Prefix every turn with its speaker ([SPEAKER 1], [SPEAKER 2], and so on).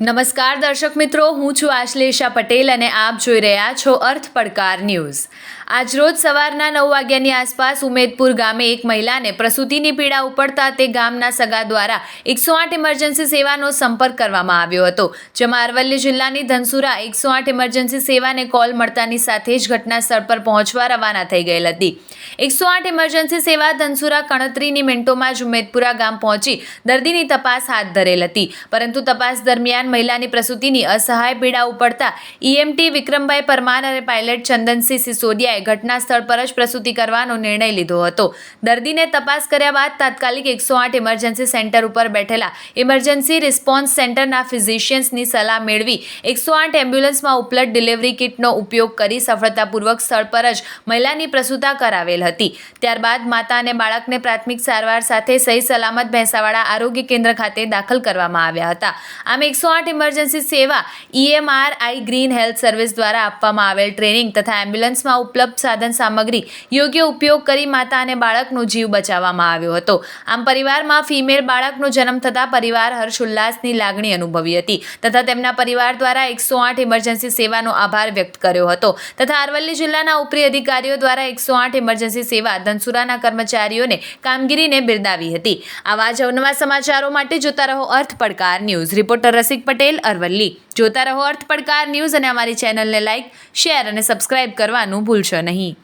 [SPEAKER 1] નમસ્કાર દર્શક મિત્રો, હું છું આશ્લેષા પટેલ અને આપ જોઈ રહ્યા છો અર્થ પડકાર ન્યૂઝ. આજરોજ સવારના નવ વાગ્યાની આસપાસ ઉમેદપુર ગામે એક મહિલાને પ્રસૂતિની પીડા ઉપડતા તે ગામના સગા દ્વારા એકસો આઠ ઇમરજન્સી સેવાનો સંપર્ક કરવામાં આવ્યો હતો. જેમાં અરવલ્લી જિલ્લાની ધનસુરા એકસો આઠ ઇમરજન્સી સેવાને કોલ મળતાની સાથે જ ઘટના સ્થળ પર પહોંચવા રવાના થઈ ગયેલ હતી. એકસો આઠ ઇમરજન્સી સેવા ધનસુરા કણત્રીની મિનિટોમાં જ ઉમેદપુરા ગામ પહોંચી દર્દીની તપાસ હાથ ધરેલ હતી. પરંતુ તપાસ દરમિયાન મહિલાની પ્રસૂતિની અસહાય પીડા ઉપડતા ઈએમટી વિક્રમભાઈ પરમાર અને પાયલટ ચંદનસિંહ સિસોદિયાએ ઘટના સ્થળ પર જ પ્રસૂતિ કરવાનો નિર્ણય લીધો હતો. દર્દીને તપાસ કર્યા બાદ તાત્કાલિક એકસો આઠ ઇમરજન્સી સેન્ટર ઉપર બેઠેલા ઇમરજન્સી રિસ્પોન્સ સેન્ટરના ફિઝિશિયન્સની સલાહ મેળવી એકસો આઠ એમ્બ્યુલન્સમાં ઉપલબ્ધ ડિલિવરી કિટનો ઉપયોગ કરી સફળતાપૂર્વક સ્થળ પર જ મહિલાની પ્રસૂતા કરાવેલ હતી. ત્યારબાદ માતા અને બાળકને પ્રાથમિક સારવાર સાથે સહી સલામત ભેંસાવાડા આરોગ્ય કેન્દ્ર ખાતે દાખલ કરવામાં આવ્યા હતા. આમ એકસો આઠ ઇમરજન્સી સેવા EMR I green health service દ્વારા આપવામાં આવેલ ટ્રેનિંગ તથા એમ્બ્યુલન્સમાં ઉપલબ્ધ સાધન સામગ્રી યોગ્ય ઉપયોગ કરી માતા અને બાળકનો જીવ બચાવવામાં આવ્યો હતો. આમ પરિવારમાં ફિમેલ બાળકનો જન્મ થતાં પરિવાર હર્ષોલ્લાસની લાગણી અનુભવી હતી તથા તેમના પરિવાર દ્વારા એકસો આઠ ઇમરજન્સી સેવાનો આભાર વ્યક્ત કર્યો હતો તથા અરવલ્લી જિલ્લાના ઉપરી અધિકારીઓ દ્વારા એકસો આઠ ઇમરજન્સી સેવા ધનસુરાના કર્મચારીઓને કામગીરીને બિરદાવી હતી. આવા જ અવનવા સમાચારો માટે જોતા રહો અર્થ પડકાર ન્યૂઝ. રિપોર્ટર રસિક પટેલ અરવલ્લી. જોતા રહો અર્થ પડકાર ન્યૂઝ અને અમારી ચેનલને લાઇક શેર અને સબસ્ક્રાઇબ કરવાનું ભૂલશો નહીં.